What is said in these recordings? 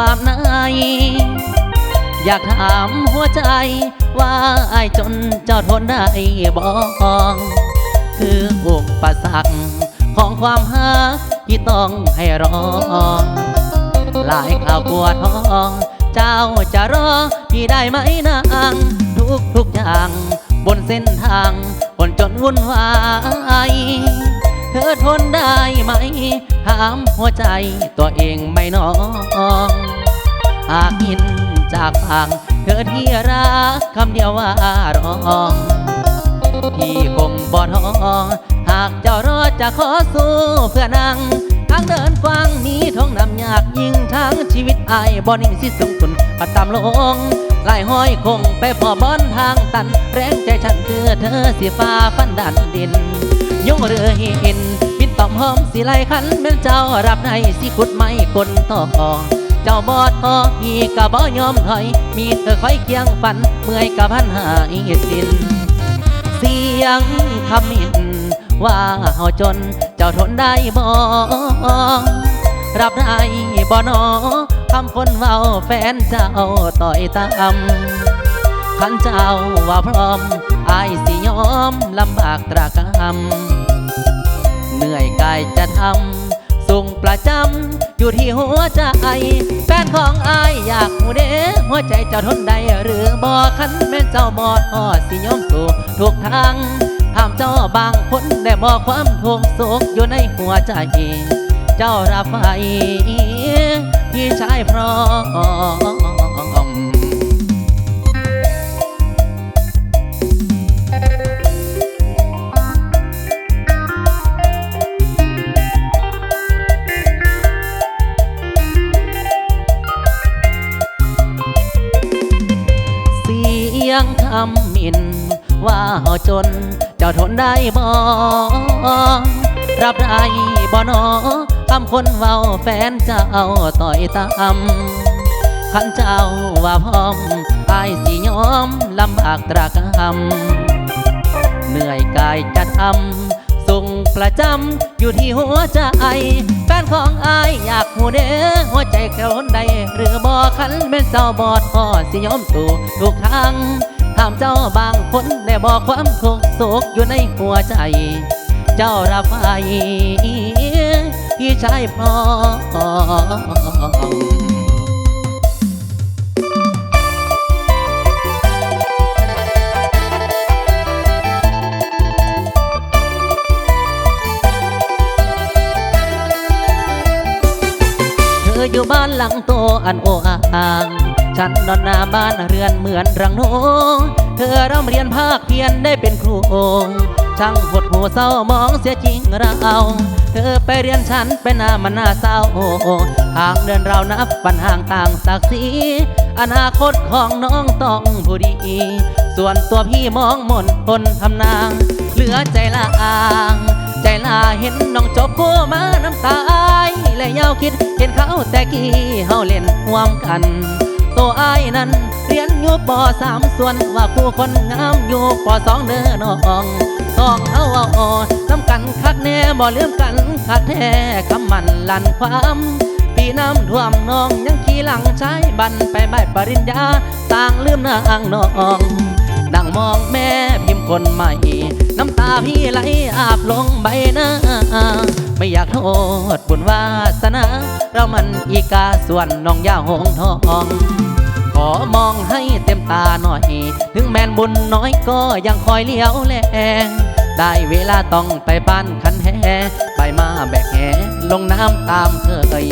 ความในอยากถามหัวใจว่าไอ้จนเจ้าทนได้บ่คืออุปสรรคของความหักที่ต้องให้รอ หลายคราวปวดท้อง เจ้าจะรอพี่ได้ไหมนางทุกทุกอย่าง บนเส้นทางคนจนวุ่นวาย ธอทนได้ไหม ถามหัวใจตัวเองไม่น้องหากยินจากปากเธอที่รักคำเดียวว่ารองพี่คงบ่ท้อหากเจ้ารอจะขอสู้เพื่อนางทางเดินกว้างมีท้องนำยากยิ่งทั้งชีวิตอายบ่นิ่งสิสูงสุนปัดตามลงลายห้อยคงไปพอบอนทางตัน แรงใจฉันคือเธอสิฟ้าฟันดันดิน ยงเรือหินบินต่อมหอมสิไลขันแม่นเจ้ารับในสิขุดไม่คนต่อของเจ้าบอดออกมีกะบ่ยอมถอย มีเธอคอยเคียงฝัน เมื่อยกับพันหายสิ้นเสียงคำมินว่าเฮาจน เจ้าทนได้บ่รับได้บ่นอคำคนเว้าแฟนเจ้าต่อยตามขันเจ้าว่าพร้อมอายสิยอ มลำบากตรากรรมเหนื่อยกายจะทำส่งประจำอยู่ที่หัวใจ แฟนของอายอยากหูเด้หัวใจเจ้าทนได้หรือบ่คันแม่นเจ้าบอดอสิยอมสู่ทุกทางห้ามเจ้าบางคนได้บอกความทุกข์โศกอยู่ในหัวใจ เจ้ารับไว้พี่ จน เจ้าทนได้บ่รับได้บ่นอคำคนเว้าแฟนเจ้าต่อยตามขันเจ้าว่าพร้อมอายสิยอมลำบากตรากรรมเหนื่อยกายจะทำส่งประจำอยู่ที่หัวใจ แฟนของอายอยากหูเด้อหัวใจแค่คนใด หรือบ่คันเป็นเจ้าบอดพอสิยอมสู่ทุกทาง ถามเจ้าบางคนได้บอกความทุกโศกอยู่ในหัวใจ เจ้ารับไว้พี่ชายพร้อมเธออยู่บ้านหลังโตอันโออาาง ฉันนอนหน้าบ้านเรือนเหมือนรังโนเธอร่ำเรียนภาคเพียนได้เป็นครูองช่างหดหูเศร้ามองเสียจริงเรา เธอไปเรียนฉันเป็นหน้ามันหน้าเศร้าห่างเดินเรานับปันห่างต่างศักดิ์ศรีอนาคตของน้องต้องผู้ดี ส่วนตัวพี่มองมนคนทำนาง เหลือใจละอาง ใจลาเห็นน้องจบคู่มาน้ำตาอายและยาวคิดเห็นเขาแต่กี้เฮาเล่นห่วมกัน ตัวอายนั้น เรียนอยู่ปสามส่วนว่าผู้คนงามอยู่ปสองเด้อน้องต้องเฮาเอาอ่อนน้ำกันคักแน่บ่ลืมกันคักแท้คำมันลั่นความปีน้ำท่วมน้องยังขี่หลังใช้บันไปใบปริญญาต่างลืมนางน้องดังมองแม่พิมพ์คนใหม่ น้ำตาพี่ไหลอาบลงใบหน้า ไม่อยากโทษบุญวาสนา เรามันอีกาส่วนน้องยาหงทอง ขอมองให้เต็มตาหน่อย ถึงแมนบุญน้อยก็ยังคอยเลี้ยวแลได้เวลาต้องไปบ้านคันแฮไปมาแบกแหลงน้ำตามเคย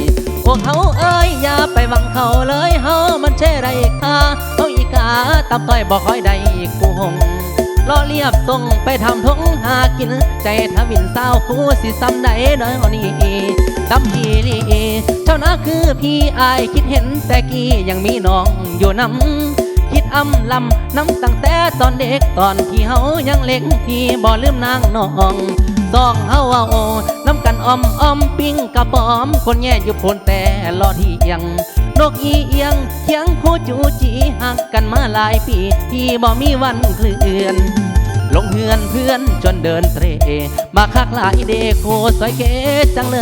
พวกเขาเอ้ยอย่าไปหวังเขาเลยเฮามันใช่ไรค่าเขาอีกาตับต้อยบอกคอยได้ อเรียบส่งไปทำทงหากิน ใจทวินเศร้าคู่สิซ้ำใดน้อยนี่ดำพีลีเท่านาคือพี่อายคิดเห็นแต่กี้ยังมีน้องอยู่นำคิดอำลำน้ำตั้งแต่ตอนเด็กตอนที่เฮายังเล็กพี่บ่ลืมนางน้องต้องเฮาเอาน้ำ ออมออมปิ้งกระป๋อม คนแย่อยู่พนแต่รอที่ยังนกอีเอียงเคียงโคจูจีหักกันมาหลายปีพี่บ่มีวันเคลื่อน ลงเฮือนเพื่อนจนเดินเตรมาคักหลายเดโคสวยเก๋จังเล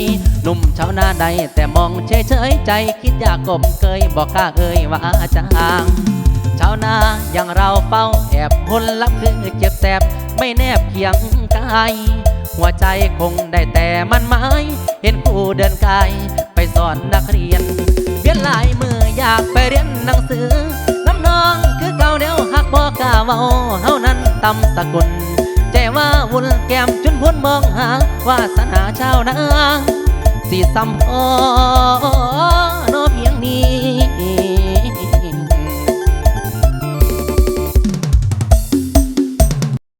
ยหนุ่มชาวนาใดแต่มองเฉยเฉยใจคิดอยากกลมเกยบอกกล้าเอ่ยว่าจางชาวนาอย่างเราเฝ้าแอบคนลับคือเจ็บแสบไม่แนบเคียงกาย หัวใจคงได้แต่มันไม้เห็นครูเดินกายไปสอนนักเรียนเวียนหลายมืออยากไปเรียนหนังสือน้ำนองคือเก่าเดียวหักบอกกาเว้าเฮานั้นตำสกุลใจว่าวุ่นแก้มจนพ้นมองหาวาสนาชาวนางสีซ้ำพอ